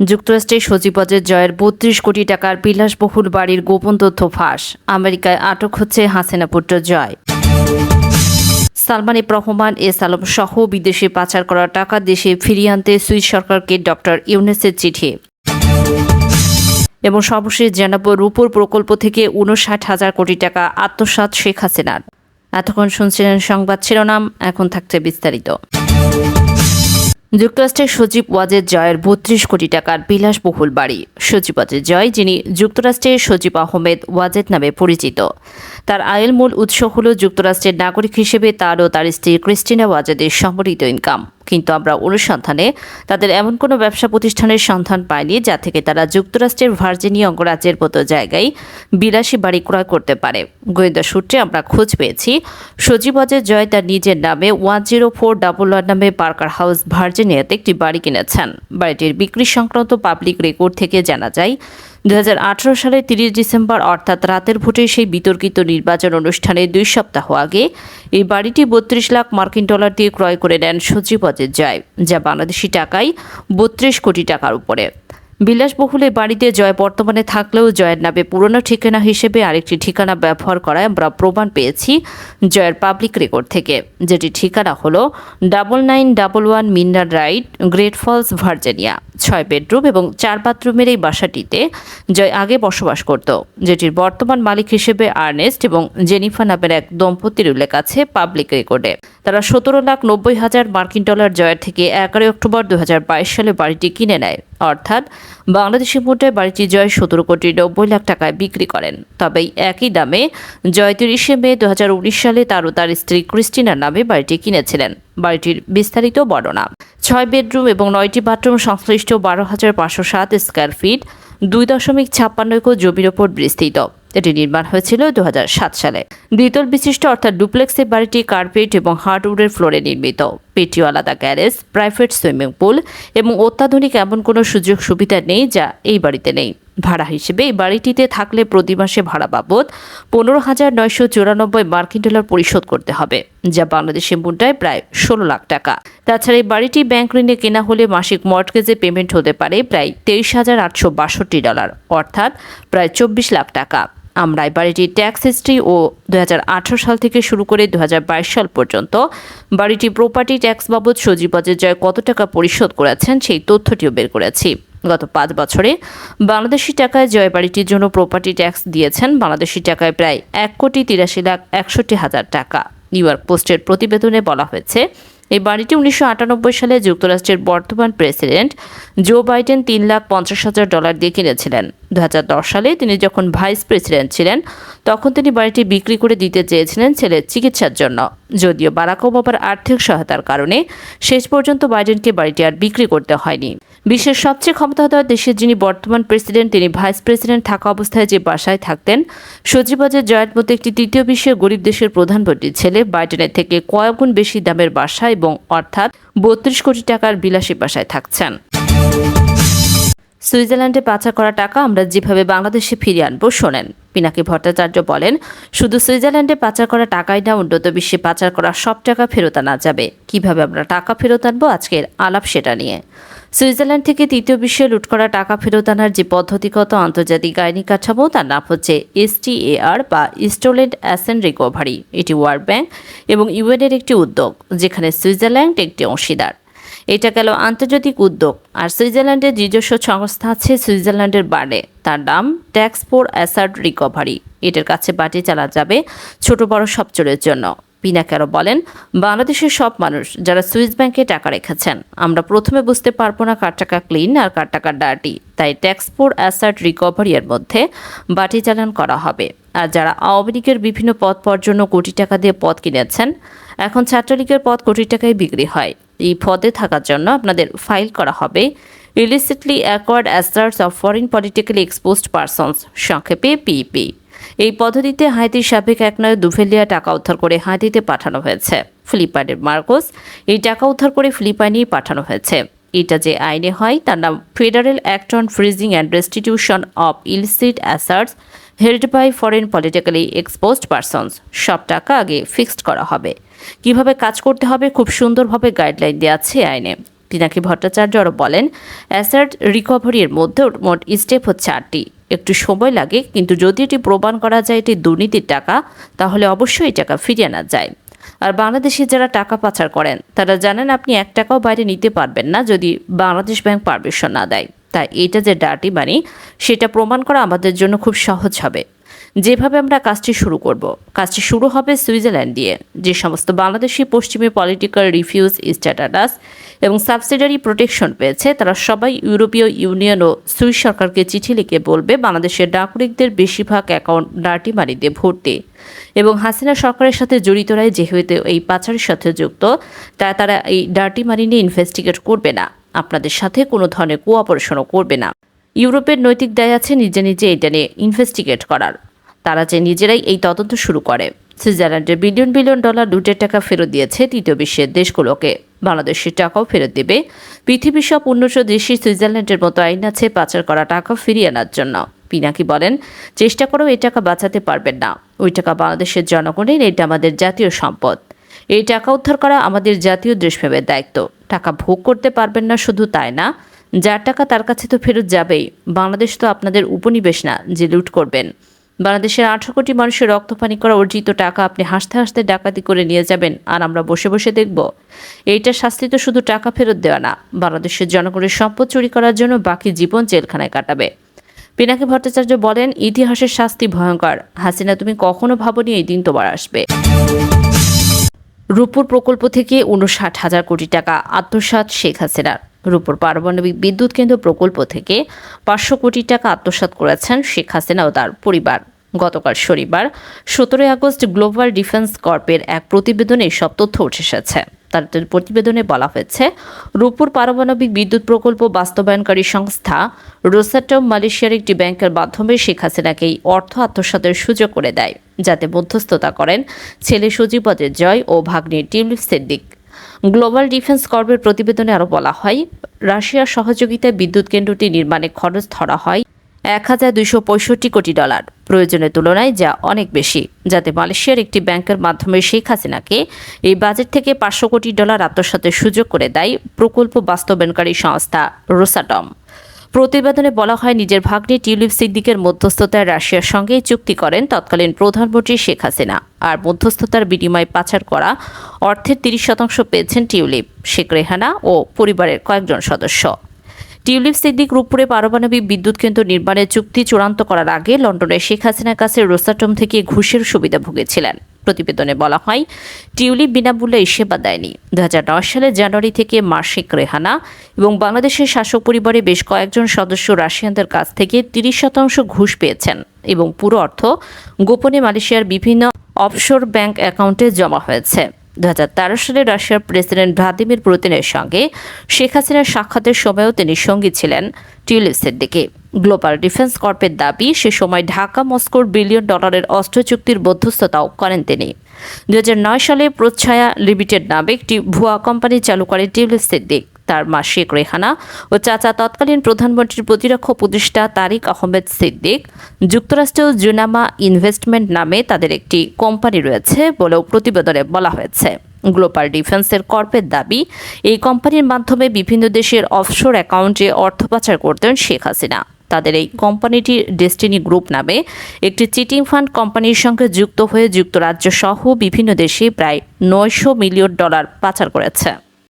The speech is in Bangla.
যুক্তরাষ্ট্রের সচিবজের জয়ের বত্রিশ কোটি টাকার বিলাসবহুল বাড়ির গোপন তথ্য ফাঁস। আমেরিকায় আটক হচ্ছে হাসিনা পুত্র জয়। সালমান রহমান এস আলম সহ বিদেশে পাচার করা টাকা দেশে ফিরিয়ে আনতে সুইস সরকারকে ডক্টর ইউনেসের চিঠি। এবং সর্বশেষ জানাব, রূপর প্রকল্প থেকে উনষাট হাজার কোটি টাকা আত্মসাৎ শেখ হাসিনার। এতক্ষণ শুনছিলেন সংবাদ শিরোনাম, এখন থাকছে বিস্তারিত। যুক্তরাষ্ট্রের সচিব ওয়াজেদ জয়ের বত্রিশ কোটি টাকার বিলাসবহুল বাড়ি। সচিব ওয়াজেদ জয়, যিনি যুক্তরাষ্ট্রের সচিব আহমেদ ওয়াজেদ নামে পরিচিত। তার আয়ের মূল উৎস হল যুক্তরাষ্ট্রের নাগরিক হিসেবে তার ও তার স্ত্রী ক্রিস্টিনা ওয়াজেদের সম্মিলিত ইনকাম। কিন্তু আমরা অনুসন্ধানে তাদের এমন কোনো ব্যবসা প্রতিষ্ঠানের সন্ধান পাইনি যা থেকে তারা যুক্তরাষ্ট্রের ভার্জিনিয়া অঙ্গরাজ্যের মতো জায়গায় বিলাসী বাড়ি ক্রয় করতে পারে। গোয়েন্দা সূত্রে আমরা খোঁজ পেয়েছি, সজীব অজয় জয় তার নিজের নামে one zero four double one নামে পার্কার হাউস ভার্জিনিয়াতে একটি বাড়ি কিনেছেন। বাড়িটির বিক্রি সংক্রান্ত পাবলিক রেকর্ড থেকে জানা যায় দু সালে তিরিশ ডিসেম্বর, অর্থাৎ রাতের ভোটে সেই বিতর্কিত নির্বাচন অনুষ্ঠানে দুই সপ্তাহ আগে, এই বাড়িটি বত্রিশ লাখ মার্কিন ডলার দিয়ে ক্রয় করে নেন সচিব অজিত জয়, যা বাংলাদেশি টাকায় বত্রিশ কোটি টাকার উপরে। বিলাসবহুল এই বাড়িতে জয় বর্তমানে থাকলেও জয়ের নামে পুরনো ঠিকানা হিসেবে আরেকটি ঠিকানা ব্যবহার করায় আমরা প্রমাণ পেয়েছি জয়ের পাবলিক রেকর্ড থেকে। যেটি ঠিকানা হল double nine double one Minor Ride Great Falls Virginia ছয় বেডরুম এবং চার বাথরুমের এই বাসাটিতে জয় আগে বসবাস করত, যেটির বর্তমান মালিক হিসেবে আর্নেস্ট এবং জেনিফা নামের এক দম্পতির উল্লেখ আছে পাবলিক রেকর্ডে তারা সতেরো লাখ নব্বই হাজার মার্কিন ডলার জয়ের থেকে এগারোই অক্টোবর দুই হাজার বাইশ সালে বাড়িটি কিনে নেয়। অর্থাৎ বাংলাদেশি মুদ্রায় বাড়িটি জয় সতেরো কোটি নব্বই লাখ টাকায় বিক্রি করেন। তবে একই দামে জয় তিরিশে মে দু হাজার উনিশ সালে তার ও তার স্ত্রী ক্রিস্টিনার নামে বাড়িটি কিনেছিলেন। বাড়িটির বিস্তারিত বর্ণনা, ছয় বেডরুম এবং নয়টি বাথরুম সংশ্লিষ্ট বারো হাজার পাঁচশো সাত স্কোয়ার ফিট, দুই দশমিক ছাপ্পান্ন একর জমির ওপর বিস্তৃত। এটি নির্মাণ হয়েছিল দু হাজার সাত সালে। দ্বিতল বিশিষ্ট অর্থাৎ ডুপ্লেক্সের বাড়িটি কার্পেট এবং হার্ডউডের ফ্লোরে নির্মিত। পেটিও আলাদা গ্যারেজ, প্রাইভেট সুইমিং পুল এবং অত্যাধুনিক এমন কোনো সুযোগ সুবিধা নেই যা এই বাড়িতে নেই। ভাড়া হিসেবে। এই বাড়িটিতে থাকলে প্রতি মাসে ভাড়া বাবদ পনেরো হাজার নয়শো চুরানব্বই মার্কিন ডলার পরিশোধ করতে হবে, যা বাংলাদেশের মুদ্রায় প্রায় ষোলো লাখ টাকা। তাছাড়া এই বাড়িটি ব্যাংক ঋণে কেনা হলে মাসিক মর্টগেজে পেমেন্ট হতে পারে প্রায় তেইশ হাজার আটশো বাষট্টি ডলার, অর্থাৎ প্রায় চব্বিশ লাখ টাকা। আমরা এই বাড়িটির ট্যাক্স হিস্ট্রি ও দু হাজার আঠেরো সাল থেকে শুরু করে দু হাজার বাইশ সাল পর্যন্ত বাড়িটি প্রপার্টি ট্যাক্স বাবদ সজীবজের জয় কত টাকা পরিশোধ করেছেন সেই তথ্যটিও বের করেছি। গত পাঁচ বছরে বাংলাদেশি টাকায় জয় বাড়িটির জন্য প্রপার্টি ট্যাক্স দিয়েছেন বাংলাদেশি টাকায় প্রায় এক কোটি তিরাশি লাখ একষট্টি হাজার টাকা। নিউ ইয়র্ক পোস্টের প্রতিবেদনে বলা হয়েছে, এই বাড়িটি উনিশশো আটানব্বই সালে যুক্তরাষ্ট্রের বর্তমান প্রেসিডেন্ট জো বাইডেন তিন লাখ পঞ্চাশ হাজার ডলার দিয়ে কিনেছিলেন। দু হাজার দশ সালে তিনি যখন ভাইস প্রেসিডেন্ট ছিলেন, তখন তিনি বাড়িটি বিক্রি করে দিতে চেয়েছিলেন ছেলের চিকিৎসার জন্য। যদিও বারাক ওবামার আর্থিক সহায়তার কারণে শেষ পর্যন্ত বাইডেনকে বাড়িটি আর বিক্রি করতে হয়নি। বিশ্বের সবচেয়ে ক্ষমতাধর দেশের যিনি বর্তমান প্রেসিডেন্ট, তিনি ভাইস প্রেসিডেন্ট থাকা অবস্থায় যে বাসায় থাকতেন সচিবাজের জয়ের মতো একটি তৃতীয় বিশ্বের গরিব দেশের প্রধানমন্ত্রীর ছেলে বাইডেনের থেকে কয়েকগুণ বেশি দামের বাসা এবং অর্থাৎ বত্রিশ কোটি টাকার বিলাসী বাসায় থাকছেন। সুইজারল্যান্ডে পাচার করা টাকা আমরা যেভাবে বাংলাদেশে ফিরিয়ে আনব শোনেন। পিনাকি ভট্টাচার্য বলেন, শুধু সুইজারল্যান্ডে পাচার করা টাকাই না, উন্নত বিশ্বে পাচার করা সব টাকা ফেরত আনা যাবে। কীভাবে আমরা টাকা ফেরত আনব আজকের আলাপ সেটা নিয়ে? সুইজারল্যান্ড থেকে তৃতীয় বিশ্বে লুট করা টাকা ফেরত আনার যে পদ্ধতিগত আন্তর্জাতিক আইনি কাঠামো, তার নাম হচ্ছে এসটিএআর বা স্টোলেন্ড অ্যাসেন্ট রিকভারি। এটি ওয়ার্ল্ড ব্যাংক এবং ইউএনের একটি উদ্যোগ, যেখানে সুইজারল্যান্ড একটি অংশীদার। এটা গেল আন্তর্জাতিক উদ্যোগ। আর সুইজারল্যান্ডের নিজস্ব সংস্থা আছে সুইজারল্যান্ডের বার্ডে তার নাম ট্যাক্স ফোর অ্যাসার্ট রিকভারি। এটার কাছে বাটি চালা যাবে ছোট বড় সব চোরের জন্য। পিনাকেরও বলেন, বাংলাদেশের সব মানুষ যারা সুইস ব্যাংকে টাকা রেখেছেন, আমরা প্রথমে বুঝতে পারব না কার টাকা ক্লিন আর কার টাকা ডার্টি। তাই ট্যাক্স ফোর অ্যাসার্ট এর মধ্যে বাটি চালান করা হবে। আর যারা আওয়ামী লীগের বিভিন্ন পদ জন্য কোটি টাকা দিয়ে পদ কিনেছেন এখন ছাত্রলীগের পদ কোটি টাকায় বিক্রি হয়। এই পদে থাকার জন্য আপনাদের ফাইল করা হবে illicitly acquired assets of foreign politically exposed persons, সংক্ষেপে পিপি এই পদ্ধতিতে হাইতির সাবেক এক নয় দুফেলিয়া টাকা উদ্ধার করে হাইতিতে পাঠানো হয়েছে। ফিলিপাইনের মার্কোস এই টাকা উদ্ধার করে ফিলিপাইনেই পাঠানো হয়েছে। এটা যে আইনে হয় তার নাম federal act on freezing and restitution of illicit assets held by foreign politically exposed persons. সব টাকা আগে ফিক্সড করা হবে। কীভাবে কাজ করতে হবে, খুব সুন্দরভাবে গাইডলাইন দেওয়া আছে আইনে। পিনাকি ভট্টাচার্য আরও বলেন, অ্যাসার্ট রিকভারির মধ্যে মোট স্টেপ হচ্ছে আটটি। একটু সময় লাগে, কিন্তু যদি এটি প্রমাণ করা যায় এটি দুর্নীতির টাকা, তাহলে অবশ্যই টাকা ফিরিয়ে আনা যায়। আর বাংলাদেশে যারা টাকা পাচার করেন, তারা জানেন আপনি এক টাকাও বাইরে নিতে পারবেন না যদি বাংলাদেশ ব্যাংক পারমিশন না দেয়। তাই এটা যে ডার্টি মানি সেটা প্রমাণ করা আমাদের জন্য খুব সহজ হবে। যেভাবে আমরা কাজটি শুরু করব। কাজটি শুরু হবে সুইজারল্যান্ড দিয়ে, যে সমস্ত বাংলাদেশি, পশ্চিমে পলিটিক্যাল রিফিউজ স্ট্যাটাস এবং সাবসিডারি প্রোটেকশন পেয়েছে, তারা সবাই ইউরোপীয় ইউনিয়ন ও সুইস সরকারকে চিঠি লিখে বলবে, বাংলাদেশের নাগরিকদের বেশিরভাগ অ্যাকাউন্ট ডার্টি মানি দিয়ে ভর্তি। এবং হাসিনা সরকারের সাথে জড়িতরাই যেহেতু এই পাচারের সাথে যুক্ত তাই তারা এই ডার্টি মানি নিয়ে ইনভেস্টিগেট করবে না। আপনাদের সাথে কোনো ধরনের কোঅপারেশনও করবে না। ইউরোপের নৈতিক দায় আছে নিজে নিজে এটা নিয়ে ইনভেস্টিগেট করার। তারা যে নিজেরাই এই তদন্ত শুরু করে। সুইজারল্যান্ডের বিলিয়ন বিলিয়ন ডলার লুটের টাকা ফেরত দিয়েছে তৃতীয় বিশ্বের দেশগুলোকে। বাংলাদেশের টাকাও ফেরত দেবে। পৃথিবীর সব উন্নত দেশে সুইজারল্যান্ডের মতো আইন আছে, পাচার করা টাকা ফিরিয়ে আনার জন্য। পিনাকি বলেন, চেষ্টা করেও এই টাকা বাঁচাতে পারবেন না। ওই টাকা বাংলাদেশের জনগণের, এটা আমাদের জাতীয় সম্পদ। এই টাকা উদ্ধার করা আমাদের জাতীয় দেশপ্রেমের দায়িত্ব। টাকা ভোগ করতে পারবেন না শুধু তাই না, যার টাকা তার কাছে তো ফেরত যাবেই। বাংলাদেশ তো আপনাদের উপনিবেশ না, যে লুট করবেন। বাংলাদেশের আঠারো কোটি মানুষের রক্তপানি করা অর্জিত টাকা আপনি হাসতে হাসতে ডাকাতি করে নিয়ে যাবেন, আর আমরা বসে বসে দেখব। এইটা শাস্তি তো শুধু টাকা ফেরত দেওয়া না, বাংলাদেশের জনগণের সম্পদ চুরি করার জন্য বাকি জীবন জেলখানায় কাটাবে। পিনাকি ভট্টাচার্য বলেন, ইতিহাসের শাস্তি ভয়ঙ্কর। হাসিনা, তুমি কখনো ভাবনি এই দিন তোমার আসবে? রূপপুর প্রকল্প থেকে উনষাট হাজার কোটি টাকা, আত্মসাৎ শেখ হাসিনার। রূপপুর পারমাণবিক বিদ্যুৎ কেন্দ্র প্রকল্প থেকে পাঁচশো কোটি টাকা আত্মসাৎ করেছেন শেখ হাসিনা ও তার পরিবার। গতকাল শনিবার, সতেরোই আগস্ট গ্লোবাল ডিফেন্স কর্পের এক প্রতিবেদনে সব তথ্য উঠে এসেছে। তাদের প্রতিবেদনে বলা হয়েছে, রূপপুর পারমাণবিক বিদ্যুৎ প্রকল্প বাস্তবায়নকারী সংস্থা রোসাটম মালয়েশিয়ার একটি ব্যাংকের মাধ্যমে শেখ হাসিনাকে এই অর্থ আত্মসাতের সুযোগ করে দেয়, যাতে মধ্যস্থতা করেন ছেলে সজীবদের জয় ও ভাগ্নির টিউলিপ সিদ্দিক গ্লোবাল ডিফেন্স কর্পের প্রতিবেদনে আরও বলা হয়, রাশিয়ার সহযোগিতায় বিদ্যুৎ কেন্দ্রটি নির্মাণে খরচ ধরা হয় এক হাজার দুইশো পঁয়ষট্টি কোটি ডলার। প্রয়োজনের তুলনায় যা অনেক বেশি। যাতে মালয়েশিয়ার একটি ব্যাংকের মাধ্যমে শেখ হাসিনাকে এই বাজেট থেকে পাঁচশো কোটি ডলার আত্মসাতের সুযোগ করে দেয় প্রকল্প বাস্তবায়নকারী সংস্থা রোসাটম। প্রতিবেদনে বলা হয়, নিজের ভাগ্নে টিউলিপ সিদ্দিকের মধ্যস্থতায় রাশিয়ার সঙ্গে চুক্তি করেন তৎকালীন প্রধানমন্ত্রী শেখ হাসিনা। আর মধ্যস্থতার বিনিময়ে পাচার করা অর্থের তিরিশ শতাংশ পেয়েছেন টিউলিপ, শেখ রেহানা ও পরিবারের কয়েকজন সদস্য। টিউলিপ সিদ্দিক রূপপুরে পারমাণবিক বিদ্যুৎ কেন্দ্র নির্মাণের চুক্তি চূড়ান্ত করার আগে লন্ডনে শেখ হাসিনার কাছে রোসাটম থেকে ঘুষের সুবিধা ভুগেছিলেন। প্রতিবেদনে বলা হয়, টিউলিপ বিনামূল্যে সেবা দেয়নি। দু সালের জানুয়ারি থেকে মাসিক রেহানা এবং বাংলাদেশের শাসক পরিবারে বেশ কয়েকজন সদস্য রাশিয়ানদের কাছ থেকে তিরিশ শতাংশ ঘুষ পেয়েছেন এবং পুরো অর্থ গোপনে মালয়েশিয়ার বিভিন্ন অফশোর ব্যাংক অ্যাকাউন্টে জমা হয়েছে। দু হাজার তেরো সালে রাশিয়ার প্রেসিডেন্ট ভ্লাদিমির পুতিনের সঙ্গে শেখ হাসিনার সাক্ষাতের সময়ও তিনি সঙ্গী ছিলেন টিউলিপসের দিকে। গ্লোবাল ডিফেন্স কর্পের দাবি, সে সময় ঢাকা, মস্কোর বিলিয়ন ডলারের অস্ত্র চুক্তির মধ্যস্থতাও করেন তিনি। দু হাজার নয় সালে প্রচ্ছায়া লিমিটেড নামে একটি ভুয়া কোম্পানি চালু করে টিউলিসের সিদ্দিক তার মা শেখ রেহানা ও চাচা তৎকালীন প্রধানমন্ত্রীর প্রতিরক্ষা উপদেষ্টা তারিক আহমেদ সিদ্দিক। যুক্তরাষ্ট্রীয় জুনামা ইনভেস্টমেন্ট নামে তাদের একটি কোম্পানি রয়েছে বলেও প্রতিবেদনে বলা হয়েছে। গ্লোবাল ডিফেন্সের কর্পের দাবি, এই কোম্পানির মাধ্যমে বিভিন্ন দেশের অফশোর অ্যাকাউন্টে অর্থ পাচার করতেন শেখ হাসিনা। তাদের এই কোম্পানিটি ডেস্টিনি গ্রুপ নামে একটি চিটিং ফান্ড কোম্পানির সঙ্গে যুক্ত হয়ে যুক্তরাজ্য সহ বিভিন্ন দেশে প্রায় নয়শো মিলিয়ন ডলার পাচার করেছে।